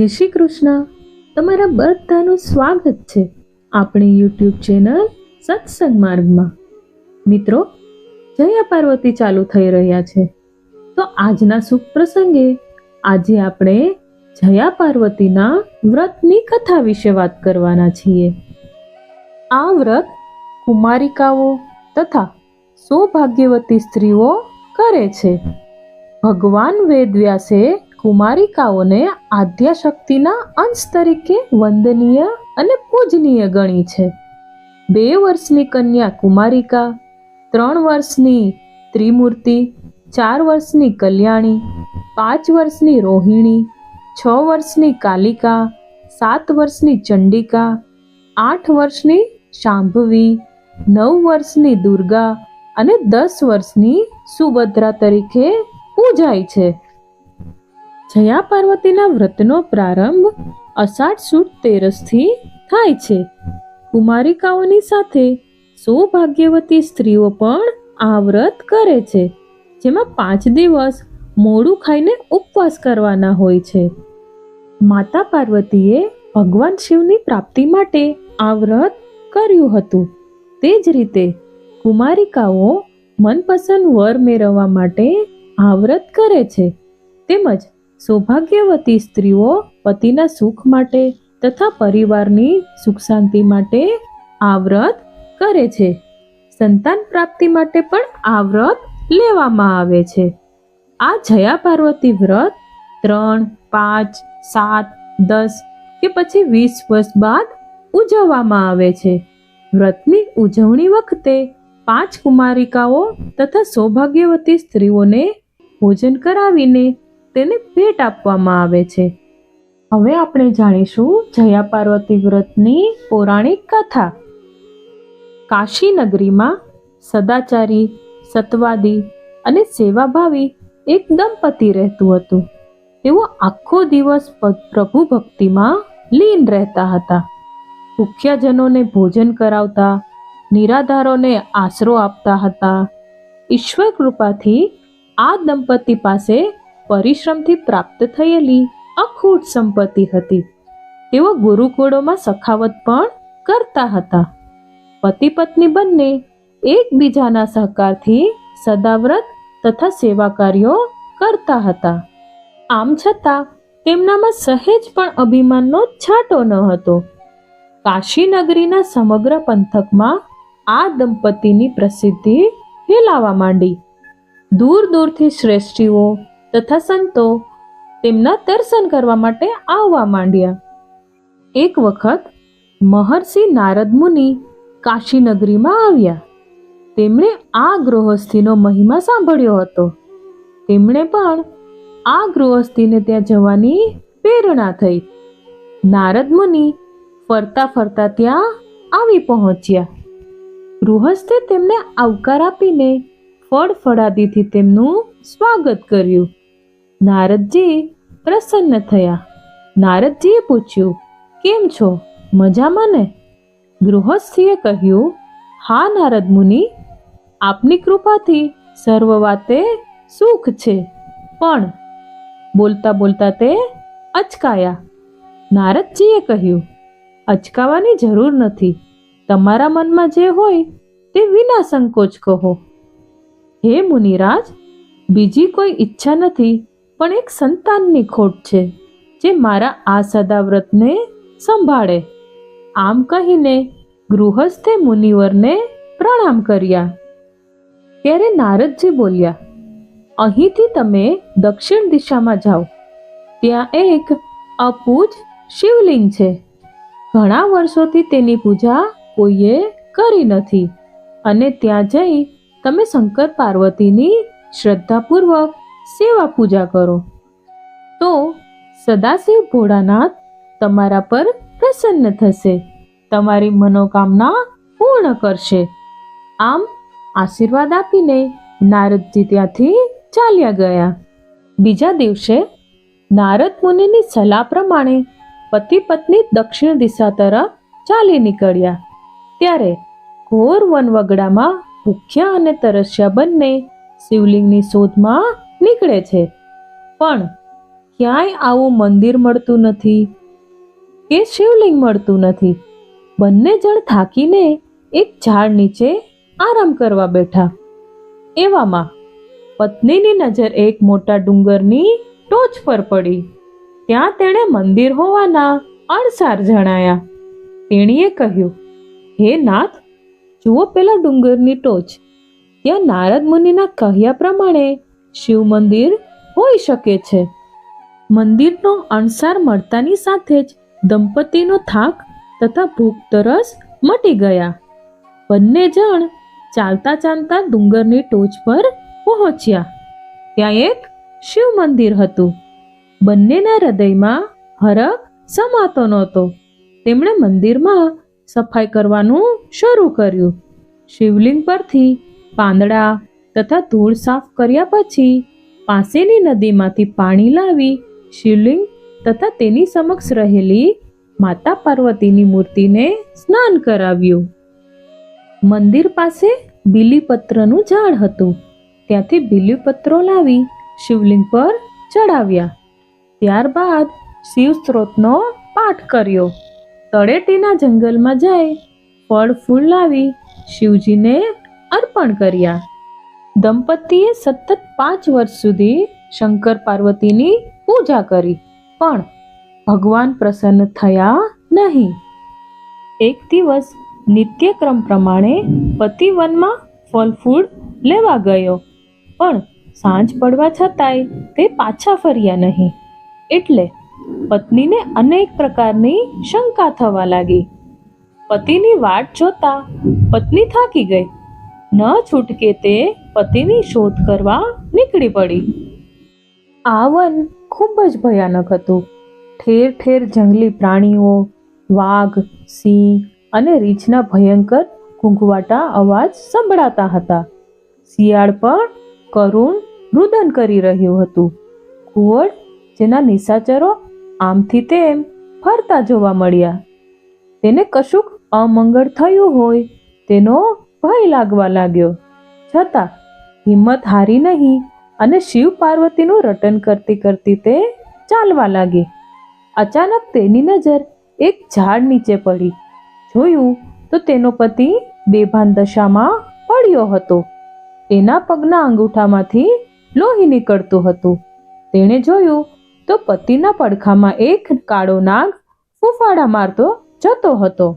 જય શ્રી કૃષ્ણ. તમારા બધાનું સ્વાગત છે આપણી યુટ્યુબ ચેનલ સત્સંગ માર્ગમાં. મિત્રો, જયા પાર્વતી ચાલુ થઈ રહ્યા છે. તો આજના શુભ પ્રસંગે આજે આપણે જયા પાર્વતીના વ્રતની કથા વિશે વાત કરવાના છીએ. આ વ્રત કુમારિકાઓ તથા સૌભાગ્યવતી સ્ત્રીઓ કરે છે. ભગવાન વેદવ્યાસે કુમારિકાઓને આદ્યશક્તિના અંશ તરીકે વંદનીય અને પૂજનીય ગણી છે. બે વર્ષની કન્યા કુમારિકા, ત્રણ વર્ષની ત્રિમૂર્તિ, ચાર વર્ષની કલ્યાણી, પાંચ વર્ષની રોહિણી, છ વર્ષની કાલિકા, સાત વર્ષની ચંડિકા, આઠ વર્ષની શાંભવી, નવ વર્ષની દુર્ગા અને દસ વર્ષની સુભદ્રા તરીકે પૂજાય છે. જયા પાર્વતીના વ્રતનો પ્રારંભ અષાઢ સુદ તેરસથી થાય છે. કુમારિકાઓની સાથે સૌભાગ્યવતી સ્ત્રીઓ પણ આ વ્રત કરે છે, જેમાં પાંચ દિવસ મોડું ખાઈને ઉપવાસ કરવાના હોય છે. માતા પાર્વતીએ ભગવાન શિવની પ્રાપ્તિ માટે આ વ્રત કર્યું હતું. તે જ રીતે કુમારિકાઓ મનપસંદ વર મેળવવા માટે આ વ્રત કરે છે. તેમજ સૌભાગ્યવતી સ્ત્રીઓ પતિના સુખ માટે તથા પરિવારની સુખ શાંતિ માટે આ વ્રત કરે છે. સંતાન પ્રાપ્તિ માટે પણ આ વ્રત લેવામાં આવે છે. આ જયા પાર્વતી વ્રત ત્રણ, પાંચ, સાત, દસ કે પછી વીસ વર્ષ બાદ ઉજવવામાં આવે છે. વ્રતની ઉજવણી વખતે પાંચ કુમારિકાઓ તથા સૌભાગ્યવતી સ્ત્રીઓને ભોજન કરાવીને તેને ભેટ આપવામાં આવે છે. હવે આપણે જાણીશું જયા પાર્વતી વ્રતની પૌરાણિક કથા. કાશી નગરીમાં સદાચારી, સત્વાદી અને સેવાભાવી એક દંપતી રહેતું હતું. તેઓ આખો દિવસ પ્રભુ ભક્તિમાં લીન રહેતા હતા. ભૂખ્યાજનોને ભોજન કરાવતા, નિરાધારોને આશરો આપતા હતા. ઈશ્વર કૃપાથી આ દંપતી પાસે પરિશ્રમથી પ્રાપ્ત થયેલી અખૂટ સંપત્તિ હતી. તેઓ ગુરુકુળોમાં સખાવત પણ કરતા હતા. પતિ પત્ની બંને એકબીજાના સહકારથી સદાવ્રત તથા સેવા કાર્યો કરતા હતા. આમ છતાં, તેમનામાં સહેજ પણ અભિમાનનો છાંટો ન હતો. કાશી નગરીના સમગ્ર પંથકમાં આ દંપતીની પ્રસિદ્ધિ ફેલાવા માંડી. દૂર દૂરથી શ્રેષ્ઠીઓ તથા સંતો તેમના દર્શન કરવા માટે આવવા માંડ્યા. એક વખત મહર્ષિ નારદ મુનિ કાશી નગરીમાં આવ્યા. તેમણે આ ગૃહસ્થીનો મહિમા સાંભળ્યો હતો. તેમણે પણ આ ગૃહસ્થીને ત્યાં જવાની પ્રેરણા થઈ. નારદ મુનિ ફરતા ફરતા ત્યાં આવી પહોંચ્યા. ગૃહસ્થે તેમને આવકાર આપીને ફળ ફળાદીથી તેમનું સ્વાગત કર્યું. નારદજી પ્રસન્ન થયા. નારદજીએ પૂછ્યું, કેમ છો? મજામાં ને? ગૃહસ્થીએ કહ્યું, હા, નારદ મુનિ, આપની કૃપાથી સર્વ વાતે સુખ છે. પણ બોલતા બોલતા તે અચકાયા. નારદજીએ કહ્યું, અચકાવાની જરૂર નથી. તમારા મનમાં જે હોય તે વિના સંકોચ કહો. હે મુનિરાજ, બીજી કોઈ ઈચ્છા નથી પણ એક સંતાનની ખોટ છે, જે મારા આ સદાવ્રતને સંભાળે. આમ કહીને ગૃહસ્થે મુનિવરને પ્રણામ કર્યા. ત્યારે નારદજી બોલ્યા, અહીંથી તમે દક્ષિણ દિશામાં જાઓ. ત્યાં એક અપૂજ શિવલિંગ છે. ઘણા વર્ષોથી તેની પૂજા કોઈએ કરી નથી. અને ત્યાં જઈ તમે શંકર પાર્વતીની શ્રદ્ધાપૂર્વક સેવા પૂજા કરો. તો સદાશિવ ભોળાનાથ તમારા પર પ્રસન્ન થશે. તમારી મનોકામના પૂર્ણ કરશે. આમ આશીર્વાદ આપીને નારદજી ત્યાંથી ચાલ્યા ગયા. બીજા દિવસે નારદ મુનિની સલાહ પ્રમાણે પતિ પત્ની દક્ષિણ દિશા તરફ ચાલી નીકળ્યા. ત્યારે ઘોર વનવગડામાં ભૂખ્યા અને તરસ્યા બંને શિવલિંગની શોધમાં નીકળે છે. પણ ક્યાંય આવું મંદિર મળતું નથી કે શિવલિંગ મળતું નથી. બંને જણ થાકીને એક ઝાડ નીચે આરામ કરવા બેઠા. એવામાં પત્નીની નજર એક મોટા ડુંગરની ટોચ પર પડી. ત્યાં તેણે મંદિર હોવાના અણસાર જણાયા. તેણીએ કહ્યું, હે નાથ, જુઓ પેલા ડુંગરની ટોચ. ત્યાં નારદ મુનિના કહ્યા પ્રમાણે શિવ મંદિર હોઈ શકે છે. મંદિરનો અણસાર મળતાની સાથે જ દંપતીનો થાક તથા ભૂખ તરસ મટી ગયા. બંને જણ ચાલતા ચાલતા ડુંગરની ટોચ પર પહોંચ્યા. ત્યાં એક શિવ મંદિર હતું. બંનેના હૃદયમાં હરખ સમાતો નહોતો. તેમણે મંદિરમાં સફાઈ કરવાનું શરૂ કર્યું. શિવલિંગ પરથી પાંદડા તથા ધૂળ સાફ કર્યા પછી પાસેની નદીમાંથી પાણી લાવી શિવલિંગ તથા તેની સમક્ષ રહેલી માતા પાર્વતીની મૂર્તિને સ્નાન કરાવ્યું. મંદિર પાસે બીલીપત્રનું ઝાડ હતું. ત્યાંથી બીલીપત્રો લાવી શિવલિંગ પર ચડાવ્યા. ત્યારબાદ શિવ સ્ત્રોતનો પાઠ કર્યો. તળેટીના જંગલમાં જઈ ફળ ફૂલ લાવી શિવજીને અર્પણ કર્યા. દંપતીએ સતત પાંચ વર્ષ સુધી શંકર પાર્વતીની પૂજા કરી, પણ ભગવાન પ્રસન્ન થયા નહીં. એક દિવસ નિત્યક્રમ પ્રમાણે પતિ વનમાં ફળ ફૂલ લેવા ગયો, પણ સાંજ પડવા છતાંય તે પાછા ફર્યા નહીં. એટલે પત્નીને અનેક પ્રકારની શંકા થવા લાગી. પતિની વાટ જોતા પત્ની થાકી ગઈ. ન છૂટકે તે પતિની શોધ કરવા નીકળી પડી. આ વન ખૂબ જ ભયાનક હતું. ઠેર ઠેર જંગલી પ્રાણીઓ, વાઘ, સિંહ અને રીંછના ભયંકર ઘૂંઘવાટા અવાજ સંભળાતા હતા. શિયાળ પણ કરુણ રુદન કરી રહ્યું હતું. ઘુવડ જેના નિશાચરો આમથી તેમ ફરતા જોવા મળ્યા. તેને કશુંક અમંગળ થયું હોય તેનો ભય લાગવા લાગ્યો. છતાં હિંમત હારી નહીં અને શિવ પાર્વતીનું રટન કરતી કરતી તે ચાલવા લાગી. અચાનક તેની નજર એક ઝાડ નીચે પડી. જોયું તો તેનો પતિ બેભાન દશામાં પડ્યો હતો. તેના પગના અંગૂઠામાંથી લોહી નીકળતું હતું. તેણે જોયું તો પતિના પડખામાં એક કાળો નાગ ફૂફાડા મારતો જતો હતો.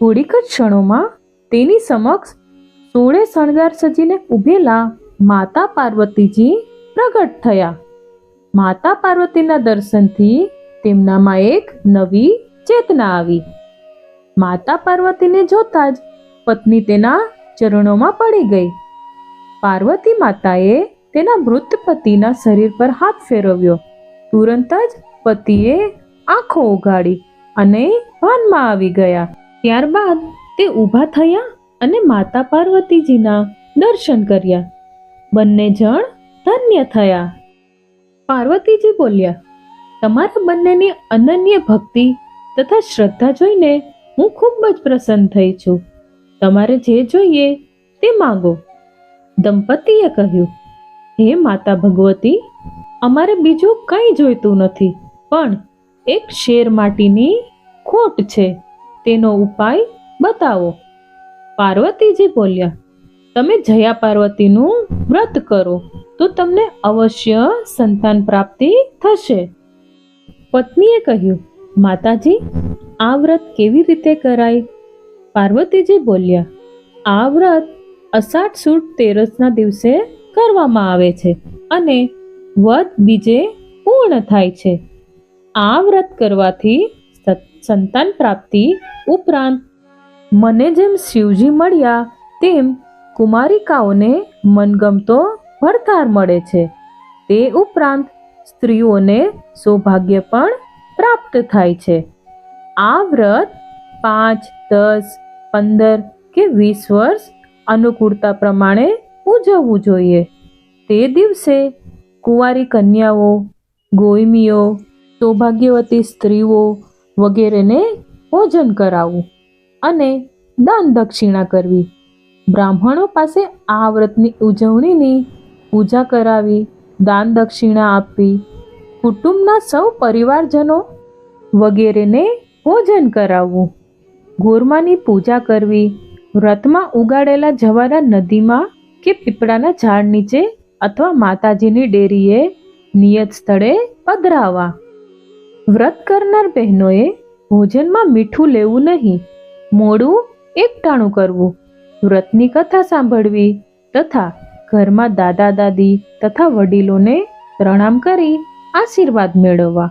થોડીક જ ક્ષણોમાં તેની સમક્ષ સોળે શણગાર સજીને ઊભેલા માતા પાર્વતીજી પ્રગટ થયા. માતા પાર્વતીના દર્શનથી તેમનામાં એક નવી ચેતના આવી. માતા પાર્વતીને જોતા જ પત્ની તેના ચરણોમાં પડી ગઈ. પાર્વતી માતાએ તેના મૃત પતિના શરીર પર હાથ ફેરવ્યો. તુરંત જ પતિએ આંખો ઉગાડી અને ભાનમાં આવી ગયા. ત્યારબાદ તે ઊભા થયા અને માતા પાર્વતીજીના દર્શન કર્યા. બંને જણ ધન્ય થયા. પાર્વતીજી બોલ્યા, તમારા બંનેની અનન્ય ભક્તિ તથા શ્રદ્ધા જોઈને હું ખૂબ જ પ્રસન્ન થઈ છું. તમારે જે જોઈએ તે માંગો. દંપતીએ કહ્યું, હે માતા ભગવતી, અમારે બીજું કંઈ જોઈતું નથી, પણ એક શેર માટીની ખોટ છે. તેનો ઉપાય બતાવો. પાર્વતીજી બોલ્યા, તમે જયા પાર્વતીનું વ્રત કરો, તો તમને અવશ્ય સંતાન પ્રાપ્તિ થશે. પત્નીએ કહ્યું, માતાજી, આ વ્રત કેવી રીતે કરાય? પાર્વતીજી બોલ્યા, આ વ્રત અષાઢ સુદ તેરસના દિવસે કરવામાં આવે છે અને વધ બીજે પૂર્ણ થાય છે. આ વ્રત કરવાથી સંતાન પ્રાપ્તિ ઉપરાંત મને જેમ શિવજી મળ્યા, તેમ કુમારિકાઓને મનગમતો ભરતાર મળે છે. તે ઉપરાંત સ્ત્રીઓને સૌભાગ્ય પણ પ્રાપ્ત થાય છે. આ વ્રત પાંચ, દસ, પંદર કે વીસ વર્ષ અનુકૂળતા પ્રમાણે ઉજવવું જોઈએ. તે દિવસે કુંવારી કન્યાઓ ગોયમીઓ સૌભાગ્યવતી સ્ત્રીઓ વગેરેને ભોજન કરાવવું અને દાન દક્ષિણા કરવી. બ્રાહ્મણો પાસે આ વ્રતની ઉજવણીની પૂજા કરાવી, દાન દક્ષિણા આપવી. કુટુંબના સૌ પરિવારજનો વગેરેને ભોજન કરાવવું. ગોરમાની પૂજા કરવી, વ્રતમાં ઉગાડેલા જવારા નદીમાં કે પીપળાના ઝાડ નીચે અથવા માતાજીની ડેરીએ નિયત સ્થળે પધરાવા વ્રત કરનાર બહેનોએ ભોજનમાં મીઠું લેવું નહીં. મોડું એકટાણું કરવું. વ્રતની કથા સાંભળવી તથા ઘરમાં દાદા, દાદી તથા વડીલોને પ્રણામ કરી આશીર્વાદ મેળવવા.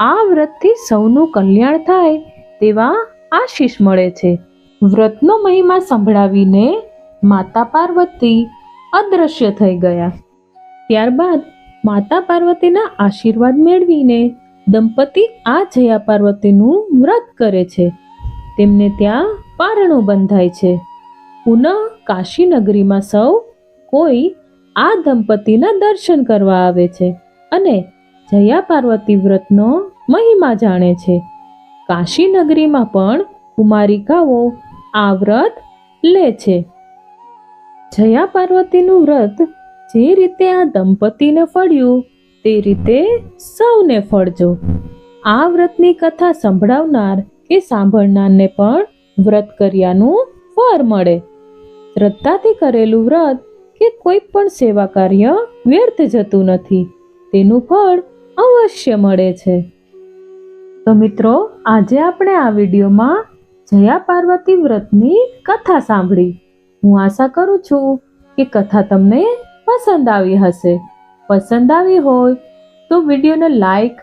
આ વ્રતથી સૌનું કલ્યાણ થાય તેવા આશીષ મળે છે. વ્રતનો મહિમા સંભળાવીને માતા પાર્વતી અદૃશ્ય થઈ ગયા. ત્યારબાદ માતા પાર્વતીના આશીર્વાદ મેળવીને દંપતી આ જયા પાર્વતીનું વ્રત કરે છે. તેમને ત્યાં પારણું બંધાય છે. પુનઃ કાશી નગરીમાં સૌ કોઈ આ દંપતીના દર્શન કરવા આવે છે અને જયા પાર્વતી વ્રતનો મહિમા જાણે છે. કાશી નગરીમાં પણ કુમારિકાઓ આ વ્રત લે છે. જયા પાર્વતીનું વ્રત જે રીતે આ દંપતીને ફળ્યું તે રીતે સૌને ફળજો. આ વ્રતની કથા સંભળાવનાર કે સાંભળનારને પણ વ્રત કર્યાનું ફળ મળે. શ્રદ્ધાથી કરેલું વ્રત કે કોઈ પણ સેવા કાર્ય વ્યર્થ જતું નથી, તેનું ફળ અવશ્ય મળે છે. તો મિત્રો, આજે આપણે આ વિડીયોમાં જયા પાર્વતી વ્રતની કથા સાંભળી. હું આશા કરું છું કે કથા તમને પસંદ આવી હશે. પસંદ આવી હોય તો વિડીયોને લાઈક,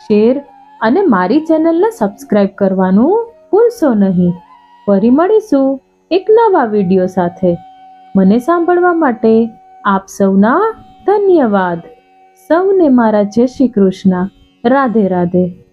શેર અને મારી ચેનલને સબસ્ક્રાઈબ કરવાનું ભૂલશો નહીં. ફરી મળીશું એક નવા વીડિયો સાથે. મને સાંભળવા માટે આપ સૌના ધન્યવાદ. સૌને મારા જય શ્રી કૃષ્ણ. રાધે રાધે.